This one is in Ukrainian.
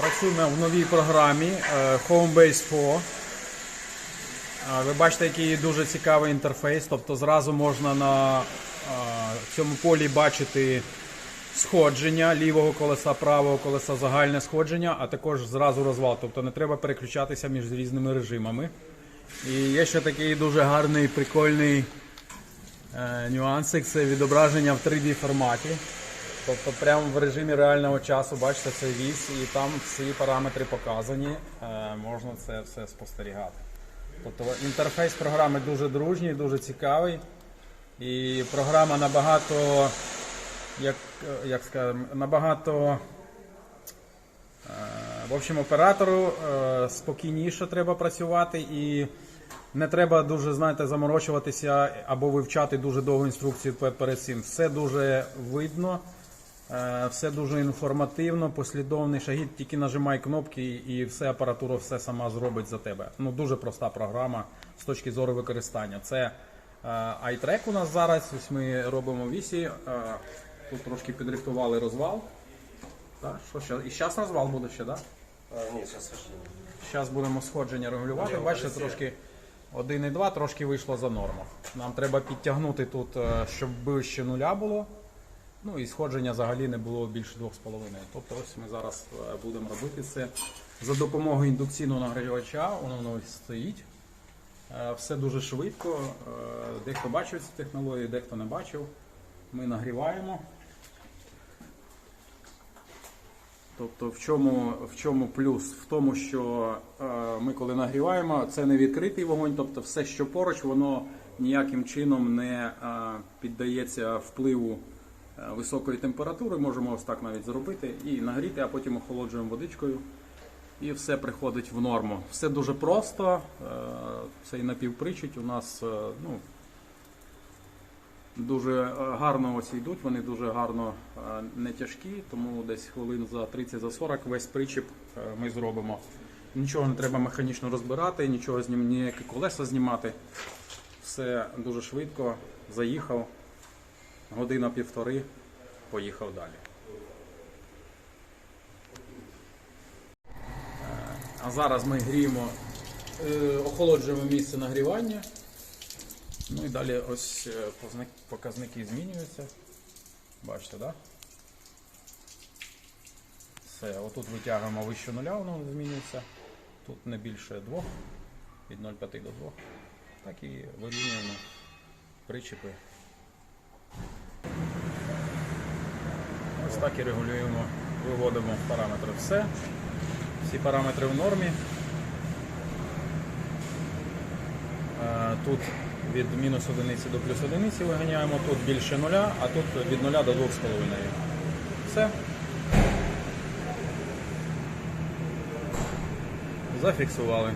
Працюємо в новій програмі е, Homebase 4. Е, Ви бачите, який дуже цікавий інтерфейс. Тобто зразу можна на цьому полі бачити сходження лівого колеса, правого колеса, загальне сходження, а також зразу розвал. Тобто не треба переключатися між різними режимами. І є ще такий дуже гарний, прикольний е, нюансик це відображення в 3D форматі. Тобто прямо в режимі реального часу бачите цей віс і там всі параметри показані, е, можна це все спостерігати. Тобто інтерфейс програми дуже дружній, дуже цікавий. І програма набагато, як, як скажемо, набагато е, в общем, оператору е, спокійніше треба працювати і не треба дуже, знаєте, заморочуватися або вивчати дуже довгу інструкцію перед цим. Все дуже видно, все дуже інформативно, послідовний шаги, тільки нажимай кнопки і все апаратура все сама зробить за тебе. Ну, дуже проста програма з точки зору використання. Це е, iTrack у нас зараз. Ось ми робимо вісі. е, Тут трошки підрихтували розвал. Так, що ще? І зараз розвал буде ще, так? Ні, зараз будемо сходження регулювати. Бачите, трошки 1,2 трошки вийшло за норму. Нам треба підтягнути тут, е, щоб вище нуля було. Ну і сходження взагалі не було більше 2,5. Тобто ось ми зараз е, будемо робити це за допомогою індукційного нагрівача. Воно стоїть. Е, Все дуже швидко. Е, Дехто бачив ці технології, дехто не бачив. Ми нагріваємо. Тобто, в чому, в чому плюс? В тому, що ми коли нагріваємо, це не відкритий вогонь, тобто все, що поруч, воно ніяким чином не піддається впливу високої температури. Можемо ось так навіть зробити і нагріти, а потім охолоджуємо водичкою. І все приходить в норму. Все дуже просто. Е, цей напівпричуть у нас е, ну, Дуже е, гарно ось йдуть, вони дуже гарно е, не тяжкі, тому десь хвилин за 30 за 40 весь причіп е, ми зробимо. Нічого не треба механічно розбирати, нічого ніякі колеса знімати. Все дуже швидко, заїхав, година-півтори, поїхав далі. Е, А зараз ми гріємо, е, охолоджуємо місце нагрівання. Ну і далі ось е, показники змінюються. Бачите, так? Да? Все, отут витягуємо вище нуля, воно змінюється. Тут не більше 2, від 0,5 до 2. Так і вирівнюємо причіпи. Так і регулюємо, виводимо параметри все. Всі параметри в нормі. Е, Тут від мінус одиниці до плюс одиниці виганяємо, тут більше нуля, а тут від нуля до 2,5. Все. Зафіксували.